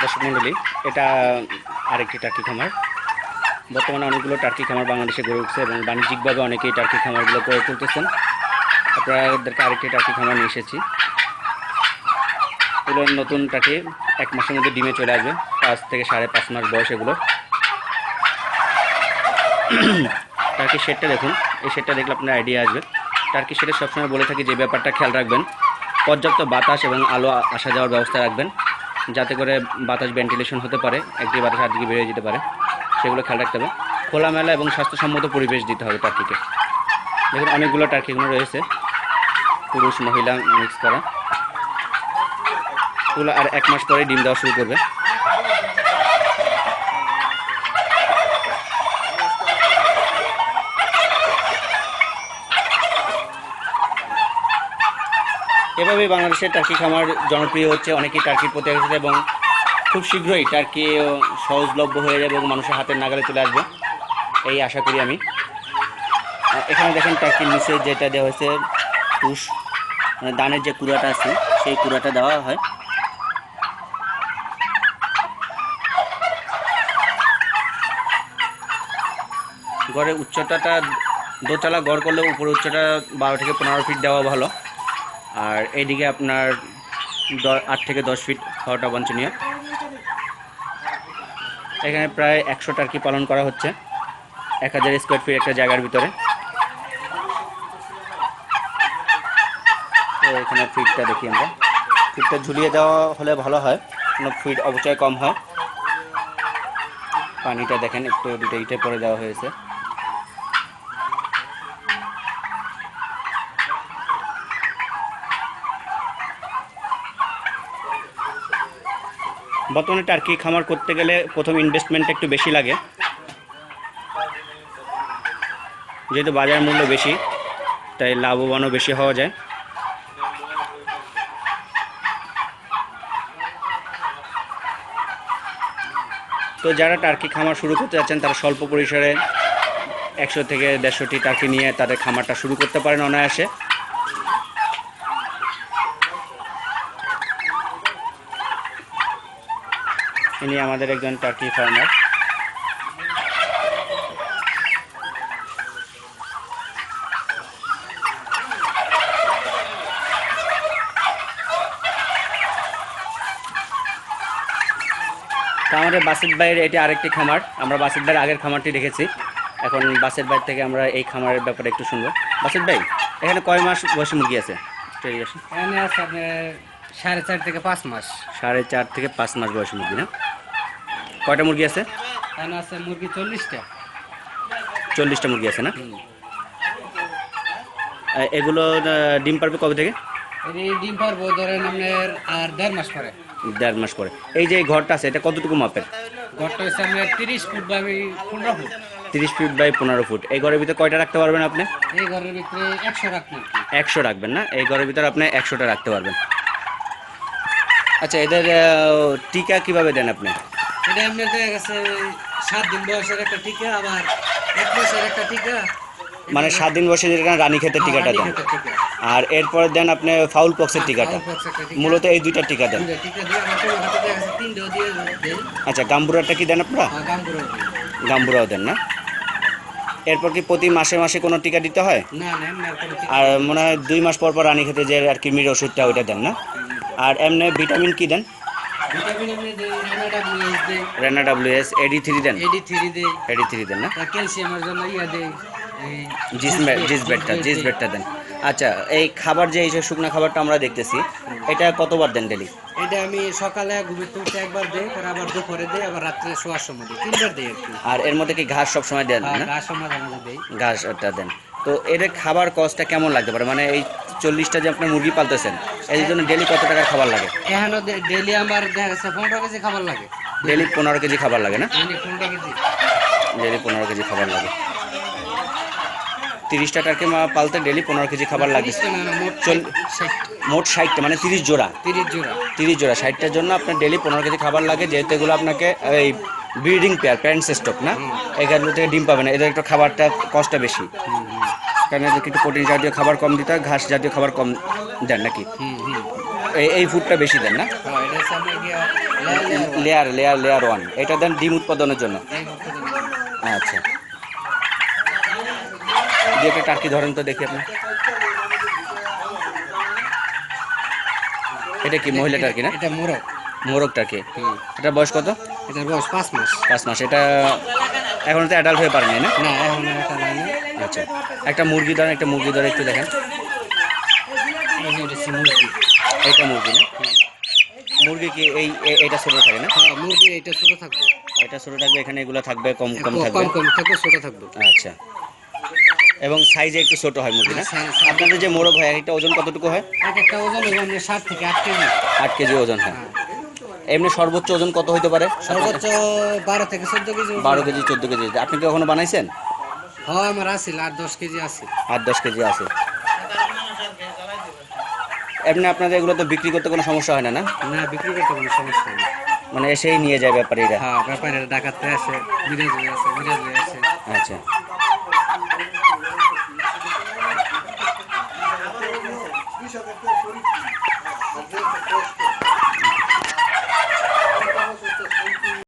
দর্শক মণ্ডলী, এটা আরেকটি টার্কি খামার। বর্তমানে অনেকগুলো টার্কি খামার বাংলাদেশে গড়ে উঠছে এবং বাণিজ্যিকভাবে অনেকেই টার্কি খামারগুলো গড়ে তুলতেছেন। আপনাদেরকে আরেকটি টার্কি খামার নিয়ে এসেছি। এগুলো নতুন টার্কি, এক মাসের মধ্যে ডিমে চলে আসবে, পাঁচ থেকে সাড়ে পাঁচ মাস বয়স এগুলো। টার্কি শেডটা দেখুন, এই শেডটা দেখলে আপনার আইডিয়া আসবে। টার্কি শেডে সবসময় বলে থাকি যে ব্যাপারটা খেয়াল রাখবেন, পর্যাপ্ত বাতাস এবং আলো আসা যাওয়ার ব্যবস্থা রাখবেন। যাতে করে বাতাস ভেন্টিলেশন হতে পারে, একটি বাতাস আরেকদিকে বেরিয়ে যেতে পারে, সেগুলো খেয়াল রাখতে হবে। খোলামেলা এবং স্বাস্থ্যসম্মত পরিবেশ দিতে হবে টার্কিকে। দেখুন, অনেকগুলো টার্কি এগুলো রয়েছে। পুরুষ, মহিলা মিক্স করা। এগুলো আর এক মাস পরে ডিম দেওয়া শুরু করবে। এভাবেই বাংলাদেশের টার্কি খামার জনপ্রিয় হচ্ছে। অনেকেই টার্কির প্রতি আকর্ষিত এবং খুব শীঘ্রই টার্কি সহজলভ্য হয়ে যাবে এবং মানুষের হাতের নাগালে চলে আসবে। এই আশা করি আমি। এখানে দেখেন টার্কির নিচে যেটা দেওয়া হয়েছে তুষ মানে দানের যে কুড়াটা আছে, সেই কুড়াটা দেওয়া হয়। গড়ের উচ্চতাটা দোতলা গড় করলে উপরে উচ্চতা বারো থেকে পনেরো ফিট দেওয়া ভালো। আর এইদিকে আপনার আট থেকে দশ ফিট হওয়াটা বাঞ্ছনীয়। এখানে প্রায় একশো টার্কি পালন করা হচ্ছে। এক হাজার স্কোয়ার ফিট একটা জায়গার ভিতরে। তো এখানে ফিটটা দেখি আমরা। ফিটটা ঝুলিয়ে দেওয়া হলে ভালো হয়। কোনো ফিট অবচয় কম হয়। পানিটা দেখেন, একটু দুটো ইটে পরে দেওয়া হয়েছে। বর্তমানে টার্কি খামার করতে গেলে প্রথম ইনভেস্টমেন্ট একটু বেশি লাগে। যেহেতু বাজার মূল্য বেশি, তাই লাভবানও বেশি হওয়া যায়। তো যারা টার্কি খামার শুরু করতে যাচ্ছেন, তারা স্বল্প পরিসরে একশো থেকে দেড়শোটি টার্কি নিয়ে তাদের খামারটা শুরু করতে পারেন অনায়াসে। ইনি আমাদের একজন টার্কি ফার্মার তো আমাদের বাসের বাইরে এটি আরেকটি খামার। আমরা বাসের বাইরে আগের খামারটি দেখেছি। এখন বাসের বাইরে থেকে আমরা এই খামারের ব্যাপারে একটু শুনব। বাসের ভাই এখানে কয় মাস বয়সী মুরগি আছে। এখানে আছে আপনার সাড়ে চার থেকে পাঁচ মাস। সাড়ে চার থেকে পাঁচ মাস বয়সী মুরগি না? কয়টা মুরগি আছে? এখানে আছে মুরগি চল্লিশটা। চল্লিশটা মুরগি আছে না? এগুলো ডিম পারবে কবে থেকে? ডিম পারব ধরেন আপনার আর দেড় মাস পরে। দেড় মাস পরে। এই যে ঘরটা আছে এটা কতটুকু মাপের? ঘরটা হচ্ছে আপনার তিরিশ ফুট বা পনেরো ফুট। তিরিশ ফিট বাই পনেরো ফুট। এই ঘরের ভিতরে কয়টা রাখতে পারবেন আপনি? এই ঘরের ভিতরে একশো রাখব। আর কি একশো রাখবেন না? এই ঘরের ভিতরে আপনি একশোটা রাখতে পারবেন। আচ্ছা এদের টিকা কীভাবে দেন আপনি? এটা দেখা গেছে সাত দিন বয়সের একটা টিকা আবার এক বছরের একটা টিকা। মানে সাত দিন বয়সে যেটা রানী ক্ষেতের টিকাটা দেন। আর এরপরে দেন আপনি ফাউল পক্সের টিকাটা। ফাউল পক্স একটা টিকা। মূলত এই দুইটা টিকা দেন। আচ্ছা গাম্বুরাটা কি দেন আপনারা? দিই। গাম্বুরাও দেন না? এরপর কি প্রতি মাসে মাসে কোনো টিকা দিতে হয়? এমনি আর মনে হয় দুই মাস পর পর রানী খেতে যে আর কৃমির ওষুধটা ওইটা দেন না? আর এমনি ভিটামিন কি দেন? ভিটামিন এমনি দেই রেনাডাব্লিউএস এডি থ্রি দেন এডি থ্রি দেই এডি থ্রি দেন না ক্যালসিয়ামের জন্য ইয়া দেই জিস জিস বেডটা জিস বেডটা দেন আচ্ছা এই খাবার যে এই যে শুকনো খাবারটা আমরা দেখতেছি এটা কতবার দেন ডেলি? এটা আমি সকালে ঘুমিতে উঠে একবার দেই তার আবার দুপুরে দেই আবার রাত্রে শোয়ার সময় দিই তিনবার দেই আর এর মধ্যে কি ঘাস সব সময় দেন আর না? দেই। ঘাস ওটা দেন। তো এর খাবার কস্টটা কেমন লাগতে পারে? মানে এই চল্লিশটা যে আপনি মুরগি পালতেছেন এই জন্য ডেলি কত টাকার খাবার লাগে? এখানে ডেলি আমার দেখা গেছে পনেরো কেজি খাবার লাগে। ডেলি পনেরো কেজি খাবার লাগে না? পনেরো কেজি। ডেলি পনেরো কেজি খাবার লাগে। তিরিশটা টাকা পালতে ডেলি পনেরো কেজি খাবার লাগে। মোট ষাটটা মানে তিরিশ জোড়া। তিরিশ জোড়া। তিরিশ জোড়া ষাটটার জন্য আপনার ডেলি পনেরো কেজি খাবার লাগে যেহেতু এগুলো আপনাকে এই ব্রিডিং পেয়ার প্যারেন্টস স্টক না? এগুলো থেকে ডিম পাবে না এদের একটু খাবারটা কষ্টটা বেশি। কারণ এদেরকে একটু প্রোটিন জাতীয় খাবার কম দিতে হয় ঘাস জাতীয় খাবার কম দেন নাকি? এই- এই ফুডটা বেশি দেন না? এটা লেয়ার লেয়ার লেয়ার ওয়ান এটা দেন ডিম উৎপাদনের জন্য। আচ্ছা। দিয়ে একটা টার্কি ধরেন তো দেখি আপনি। এটা কি মহিলা টার্কি না? এটা মোরগ। মোরগ টার্কি এটা বয়স কত? এটার বয়স পাঁচ মাস। পাঁচ মাস। এটা এখন তো অ্যাডাল্ট হয়ে পারেনি না? না এখন এটা আচ্ছা একটা মুরগি ধরেন একটা মুরগি ধরে একটু দেখেন। এটা মুরগি। না? মুরগি কি এই এটা ছোট থাকে না? হ্যাঁ মুরগি এটা ছোট থাকবে। এটা ছোট থাকবে এখানে এগুলো থাকবে কম কম থাকবে। কম থাকবে ছোট থাকবে। আচ্ছা। এবং সাইজে একটু ছোট হয় মুরগি না? হ্যাঁ, আপনাদের যে মোরগ হয় একটা ওজন কতটুকু হয়? একটা ওজন সাত থেকে আট কেজি। আট কেজি ওজন হয়। হ্যাঁ। এমনি সর্বোচ্চ ওজন কত হইতে পারে? সর্বোচ্চ বারো থেকে চোদ্দ কেজি বারো কেজি চোদ্দ কেজি। আপনি কি কখনো বানাইছেন? হ্যাঁ আমার আছে আট দশ কেজি আছে। আট দশ কেজি আছে। এমনি আপনাদের এগুলো তো বিক্রি করতে কোনো সমস্যা হয় না না? না বিক্রি করতে কোনো সমস্যা নেই মানে এসেই নিয়ে যায় ব্যাপারীরা। হ্যাঁ ব্যাপারের ডাকাতে আছে বিরাজি আছে বিরাজি আছে। আচ্ছা।